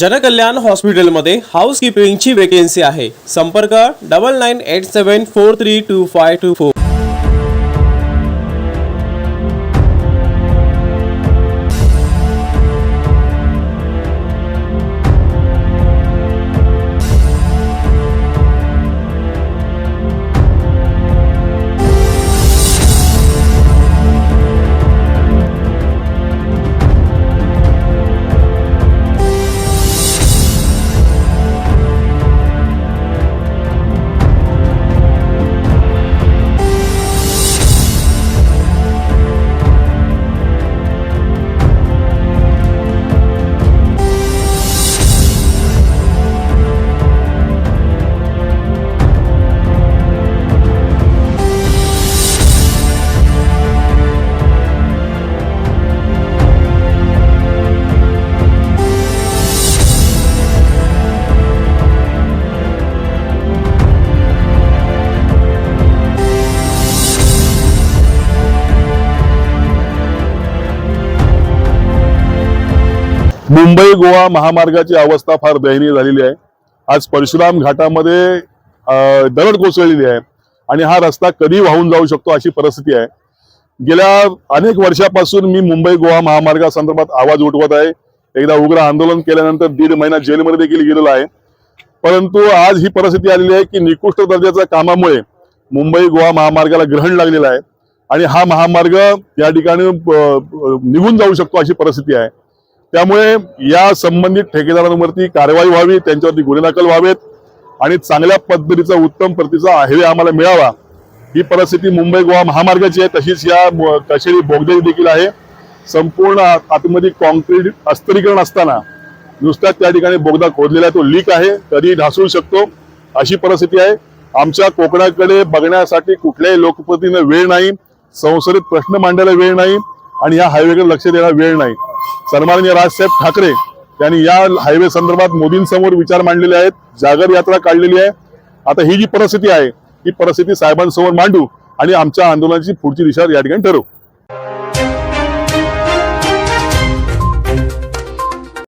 जनकल्याण हॉस्पिटलमध्ये हाऊसकीपिंगची वेकेन्सी आहे. संपर्क double nine eight seven four three two five two four Mumbai Goa महामार्गाची अवस्था फार दयनीय झालेली आहे. आज परशुराम घाटामध्ये दरड कोसळलेली आहे आणि हा रस्ता कधी वाहून जाऊ शकतो अशी परिस्थिती आहे. गेल्या अनेक वर्षापासून मी मुंबई गोवा महामार्गासंदर्भात आवाज उठवत आहे. एकदा उग्र आंदोलन केल्यानंतर दीड महिना जेलमध्ये देखील गेलेला आहे. परंतु आज ही परिस्थिती आलेली आहे की निकृष्ट दर्जाच्या कामामुळे मुंबई गोवा महामार्गाला ग्रहण लागलेलं आहे आणि हा महामार्ग या ठिकाणी निघून जाऊ शकतो अशी परिस्थिती आहे. त्यामुळे या संबंधित ठेकेदारांवरती कारवाई व्हावी त्यांच्यावरती गुन्हे दाखल व्हावेत आणि चांगल्या पद्धतीचा उत्तम प्रतीचा हायवे आम्हाला मिळावा. ही परिस्थिती मुंबई गोवा महामार्गाची आहे तशीच या कशेरी बोगदे देखील आहे. संपूर्ण आत- आतमध्ये कॉन्क्रीट अस्तरीकरण असताना नुसत्याच त्या ठिकाणी बोगदा खोदलेला आहे तो लीक आहे कधी ढासळू शकतो. अशी परिस्थिती आहे. आमच्या कोकणाकडे बघण्यासाठी कुठल्याही लोकप्रतिनिधीने वेळ नाही संसदेत प्रश्न मांडायला वेळ नाही आणि या हायवेकडे लक्ष देण्याला वेळ नाही. सन्माननीय राजसाहेब ठाकरे त्यांनी या हायवे संदर्भात मोदींसमोर विचार मांडलेले आहेत जागर यात्रा काढलेली आहे. आता ही जी परिस्थिती आहे ही परिस्थिती साहेबांसमोर मांडू आणि आमच्या आंदोलनाची पुढची दिशा या ठिकाणी ठरवू.